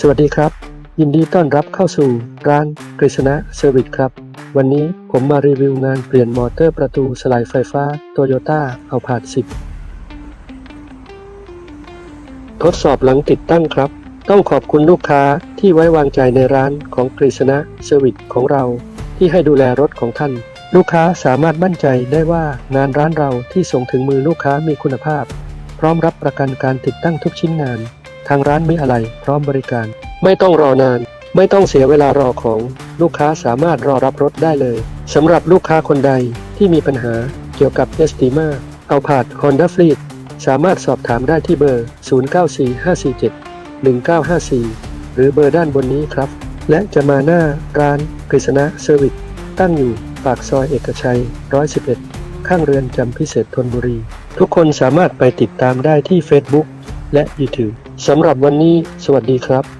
สวัสดีครับ ยินดีต้อนรับเข้าสู่ร้านกฤษณะเซอร์วิสครับ วันนี้ผมมารีวิวงานเปลี่ยนมอเตอร์ประตูสไลด์ไฟฟ้าโตโยต้าเอาผาด10 ทดสอบหลังติดตั้งครับ ต้องขอบคุณลูกค้าที่ไว้วางใจในร้านของกฤษณะเซอร์วิสของเราที่ให้ดูแลรถของท่าน ลูกค้าสามารถมั่นใจได้ว่างานร้านเราที่ส่งถึงมือลูกค้ามีคุณภาพ พร้อมรับประกันการติดตั้งทุกชิ้นงาน ทางร้านมีอะไรพร้อมบริการ ไม่ต้องรอนาน ไม่ต้องเสียเวลารอของ ลูกค้าสามารถรอรับรถได้เลยสำหรับลูกค้าคนใดที่มีปัญหาเกี่ยวกับ e s t i m a เอาผาด Honda Fleet สามารถสอบถามได้ที่เบอร์ 0945471954 หรือเบอร์ด้านบนนี้ครับ และจะมาหน้าร้านกฤษณะเซอร์วิสตั้งอยู่ ปากซอยเอกชัย 111 ข้างเรือนจำพิเศษธนบุรี ทุกคนสามารถไปติดตามได้ที่ Facebook และ YouTube สำหรับวันนี้ สวัสดีครับ